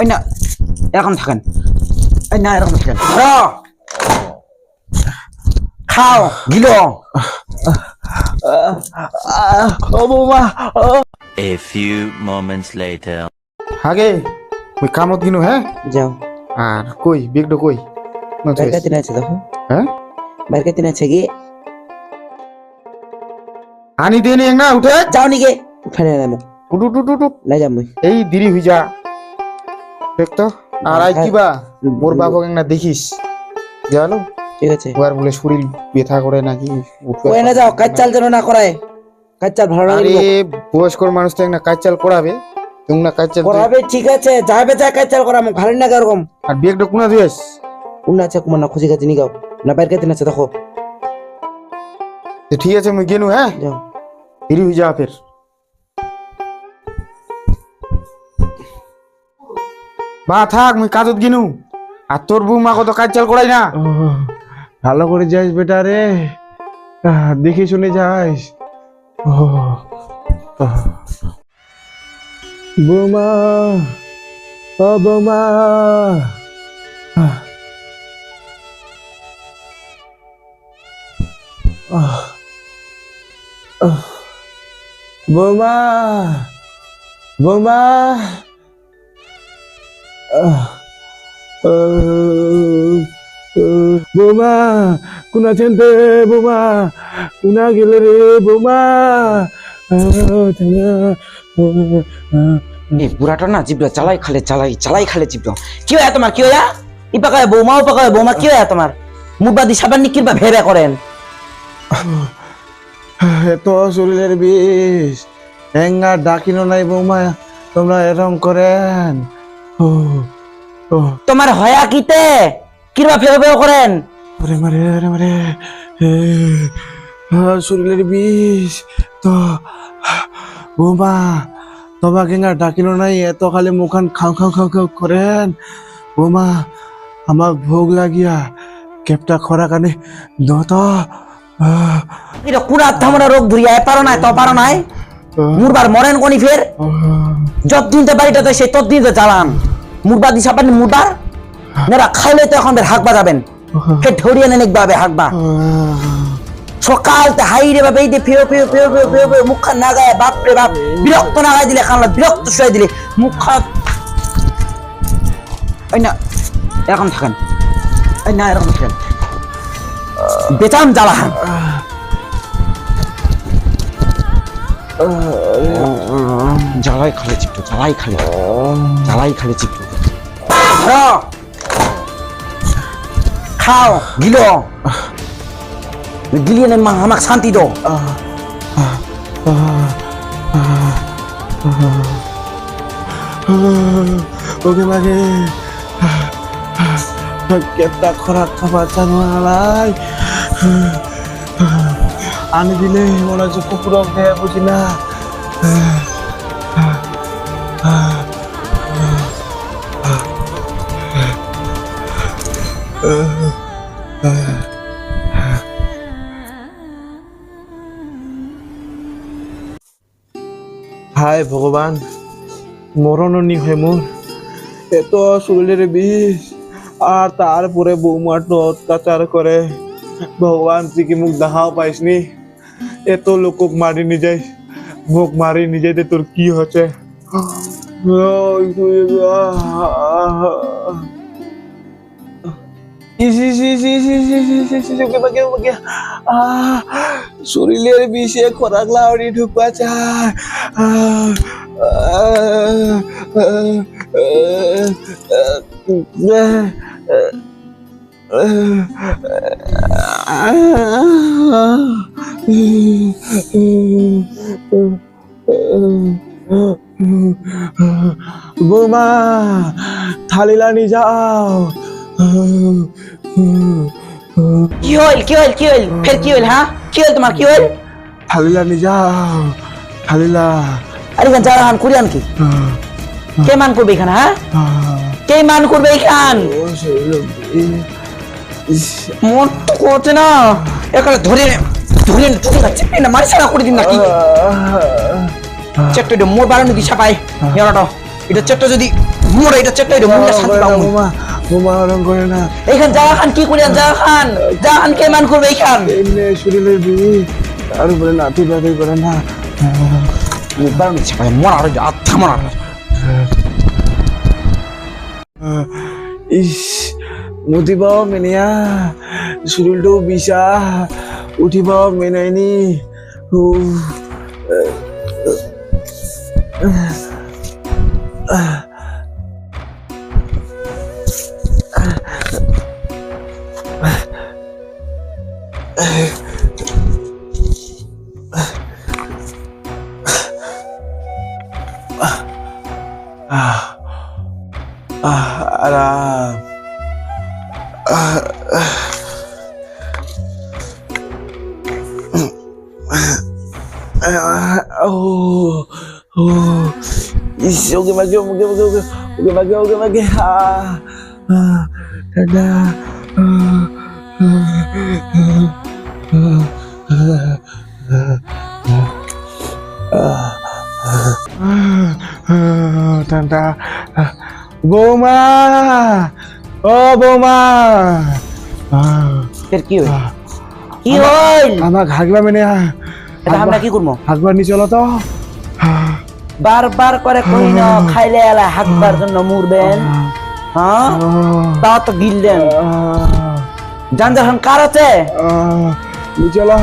এই না এরকম থাকেন এই না এরকম থাকেন ধরো খাও গিলো ও বৌমা A few moments later. আগে ওই কামত গিনু হ্যাঁ যাও আর কই বেগটা কই বাইর কাতিন আছে দেখো হ্যাঁ বাইর কাতিন আছে গিয়ে আনি দিয়ে নি না উঠে যাও নিগে উঠানে নামো উঠু উঠু উঠু লাই যাম মুই এই দেরি হই যা দেখতো আর আই কিবা মোর বাবক না দেখিস। গেল ঠিক আছে। ওয়ার বলে শরীর ব্যথা করে নাকি কই না যাও কাজ চাল যেন না করায়। কাজ চাল ভালো আরে মানুষ তো একটা কাজ চাল করাবে। তুমি না কাজ চাল করাবে ঠিক আছে। যাবে যা কাজ চাল করা মোক ভালো না এরকম আর বেগটা কোনা উন্না আছে না খুশি কাছে নিগাও না বাইর কাতিন আছে দেখো। তো ঠিক আছে মুই গেনু হ্যাঁ? যাও। যা ফের। বা থাক, মুই কাজত গিনু আর তোর বৌমা কত কাজ চাল করাই না ভালো করে যাইস বেটা রে দেখে শুনে যাইস। বৌমা, ও বৌমা। বৌমা বৌমা। বোমা কোনা চেনতে বোমা? কোনা গেলে রে বোমা? এই বুড়াটা না জিবলা চালাই খালে চালাই চালাই খালে জিবলা কি হয় তোমার কি হয় ই পাকায় বৌমা ও পাকায় বৌমা কি হয় তোমার? মুবাদি সাবান নিকির বা ভেবে করেন? এত শরীরের বিষ। হ্যাঙ্গার ডাকিনো নাই বৌমা তোমরা এরম করেন। তোমার হয়া কিতে কিরবা ফেবে ফেবে করেন? ওরে মারে ওরে মারে। শরীরের বিষ। তো বৌমা তোমার কেঙ্গা ডাকিনো নাই এত খালি মুখান খাও খাও খাও খাও করেন। বৌমা আমার ভোগ লাগিয়া কেপটা খরা কানে এটা কুড়া থামনা রোগ ধরিয়া পারো নাই তো পারো নাই? মুরবার মরেন কোনি ফের? যতদিন তো বাড়িটাতে সেই ততদিন তো জ্বালান। মুরবাদি সাবান মুরবার? নেরা খাইলে তো এখন হাঁকবা যাবেন ফের ধরিয়ে নেন একভাবে হাঁকবা সকাল তে হাই রে বাবা এই যে ফেও ফেও ফেও ফেও ফেও ফেও মুখ না গায়ে বাপ রে বাপ বিরক্ত না গায়ে দিলে খানলা বিরক্ত শুয়ে দিলে। মুখ ওই না এরকম থাকেন। ওই না এরকম থাকেন। বেচাম জ্বালা হান জ্বালাই খালে চিপটো জ্বালাই খালে। জ্বালাই খালে চিপটো। খাও গিলো। গিলিয়ে নে মা আমাকে শান্তি দাও ওকে মাগে কেপটা খরা খাবার চানু আলাই আনি দিলে মনে হচ্ছে কুকুর খেয়ে বুঝি না। হায় ভগবান, মরণনি হয় মোর। এত শরীরের বিষ, আর তারপরে বৌমাটো অত্যাচার করে। ভগবান, তুই কি মুখ দেখাও পাইসনি? এত লোকক মারি নিজে মোক মারি নিজে তোর কি হচ্ছে? শরীরের বিষে খোরাক লাউরি ঢুকবা চায় আহ বৌমা থালিলা নি যাও। কি হইল কি হইল কি হইল ফের কি হইল হ্যাঁ? কি হইল তোমার কি হইল থালিলা নি যাও থালিলা। আরে এখান জ্বালা হান কুড়িয়ান কি? কে মান করবে এখানে হ্যাঁ? কে মান করবে এখান? মন তো করছে না। এখানে ধরে ধরে ধরে না চেপে না মারি সারা করে দিন নাকি? চেট্টো এটা মোর বারো নাকি ছাপাই? এরাটো এটা চেট্টো যদি মোর এটা চেক করে মুইলা শান্তি পাবো বোমা বোমা ওরম করে না। এইখান জাগা খান কি করিয়ান জাগা খান জাগা খান কে মান করবে এইখান? এমনি শরীরের বিষ তার উপরে নাতি নাতি করে না। মুখ বারণ দিচ্ছে ভাই মরা আর আত্মা মরা ইস মুতিব মেনিয়া শরীরটাও বিষা উঠিব মেনাইনি উফ। আহ, আরাম ও ও ইস ওকে মাগে ওকে মাগে ওকে ওকে মাগে ওকে মাগে আহ আহ ঠান্ডা ঠান্ডা বৌমা ও বৌমা। ফের কি হইল? কি হইল? আমার হাগবা মেনে আমরা কি করব? হাগবার নি চলো তো। বারবার করে কই না খাইলে এলা হাঁকবার জন্য মুরবেন। হ্যাঁ? তাও তো গিললেন জানজার খান কার আছে? চলো।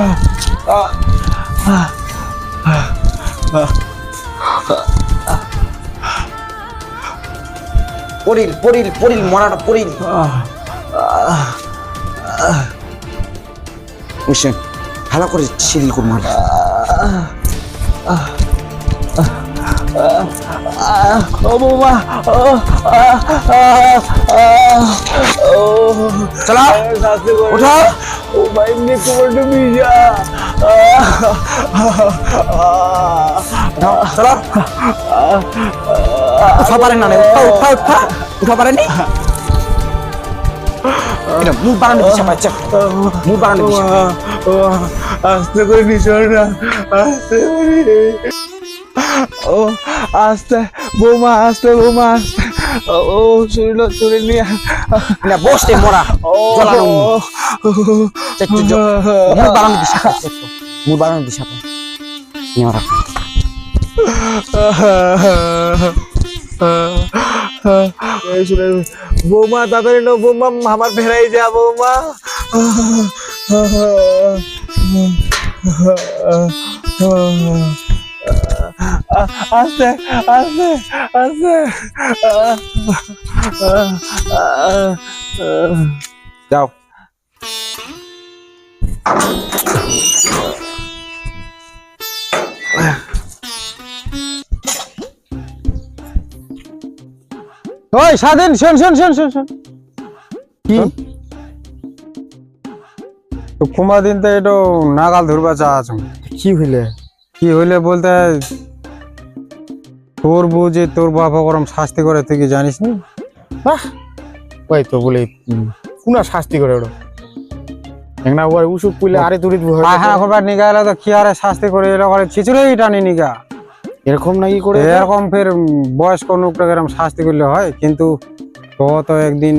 পরিল পরিল পরিল মরাটা পরিল বুঝছেন ভালো করে সিরিল করুন মার ও বৌমা ও চলো উঠো ও ভাই এমনি কোমর ডুবি যা চলো উঠা পারেন না উঠা উঠা উঠা উঠা পারেননি এটা মুখ আস্তে করে আস্তে করে ও আস্তে বৌমা আস্তে আস্তে ও শরীর শরীর নিয়ে না বসতে মরা চেক মুখ বানানো দিছে মুখ এই শুনে বৌমা তাড়াতাড়ি নো বৌমা আমার ফেরাই যা বৌমা আস্তে আস্তে আস্তে যাও ওই স্বাধীন শোন শোন শোন শোন শোন। কি? তো কুমা দিন তো এটা নাগাল ধরবা চা আছো। কি হইলে? কি হইলে বলতে তোর বউ যে তোর বাবা গরম শাস্তি করে তুই কি জানিস নি? বাহ! ওই তো বলে কোনা শাস্তি করে ওটা? একনা ওর উসুক পুলে আরে তুরি পায়খানা করবার নিগা এলে তো কি আরে শাস্তি করে এলো করে ছিচুড়েই টানি নিগা এরকম নাকি করে এরকম ফের বয়স্ক লোকটা এরকম শাস্তি করলে হয় কিন্তু তো তো একদিন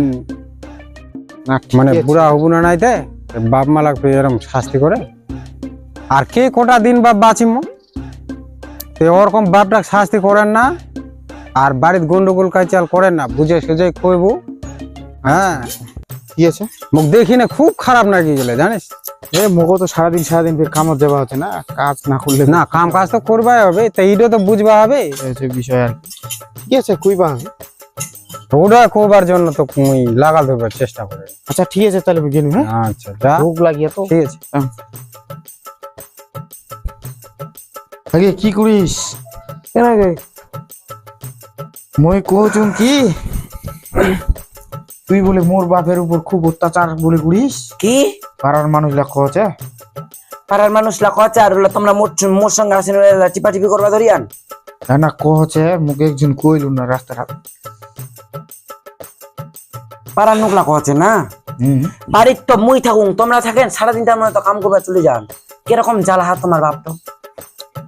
মানে মানে বুড়া হবু না নাইতে বাপ মা লাগবে এরকম শাস্তি করে। আর কে কোটা দিন বাপ বাঁচিম? তো ওরকম বাপটা শাস্তি করেন না আর বাড়ির গন্ডগোল কাইচাল করেন না বুঝে সুঝে কইব। হ্যাঁ। কি আছে? মুখ দেখি না খুব খারাপ নাকি গেলে জানিস? এ মগো তো সারাদিন সারাদিন কামত যাওয়া হচ্ছে না কাজ না করলে না কাম কাজ তো করবাই হবে তো এইটা তো বুঝবা হবে। বিষয় আর কি। আছে কুইবা ওটা করবার জন্য তো মুই লাগাল ধরবার চেষ্টা করে। আচ্ছা ঠিক আছে তাহলে গেলু হ্যাঁ? আচ্ছা যা ভোগ লাগিয়ে তো। ঠিক আছে। আগে কি করিস? কেন গে মই কচুন কি? তুই বলে মোর বাপের উপর খুব অত্যাচার বলে করিস কি? পাড়ার মানুষ লা কছে পাড়ার মানুষ লা কচা আর তোমরা মোর মোর সঙ্গে আসেন টিপা টিপি করবা ধরিয়ান। হ্যাঁ না কছে মুখে একজন কইলু না রাস্তার পাড়ার লোক লা কচে না? বাড়ির তো মুই থাকুন তোমরা থাকেন সারাদিন তার মানে তো কাম করবা চলে যান। কীরকম জ্বালা হাত তোমার বাপ তো?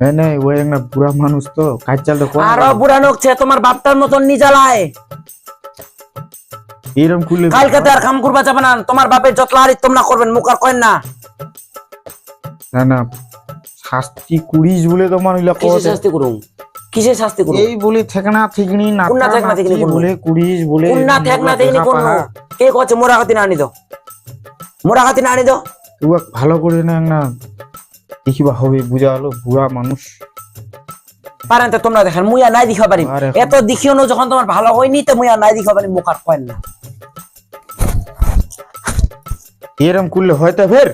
হ্যাঁ ওই বুড়া মানুষ তো কাজ চাল তো আরও বুড়া লোক ছে তোমার বাপটার মতন নি জ্বালায় এরম করলে কালকে তো আর কাম করবা যাবে না। তোমার বাপের যত লাহারি তোমরা করবেন মুখ আর করেন না। না না শাস্তি কুড়িস বলে তো শাস্তি করুন কিসের শাস্তি করুন এই বলে ঠেকনা ঠিকনি না কোন ঠেকনা ঠিকনি? বলে কুড়িস বলে কোন না ঠেক না কোন কে কচ্ছে মোরা হাতি না আনি দো মোরা হাতি না আনি দো তুই ভালো করে না। না দেখিবা হবে বুঝা হলো বুড়া মানুষ। পারেন তো তোমরা দেখেন মুই নাই দিখা পারিম। এত দেখিও না যখন তোমার ভালো হয়নি তো মুই নাই দিখা পারিম মুখার কয়েন না। এরম করলে হয়তো ফের?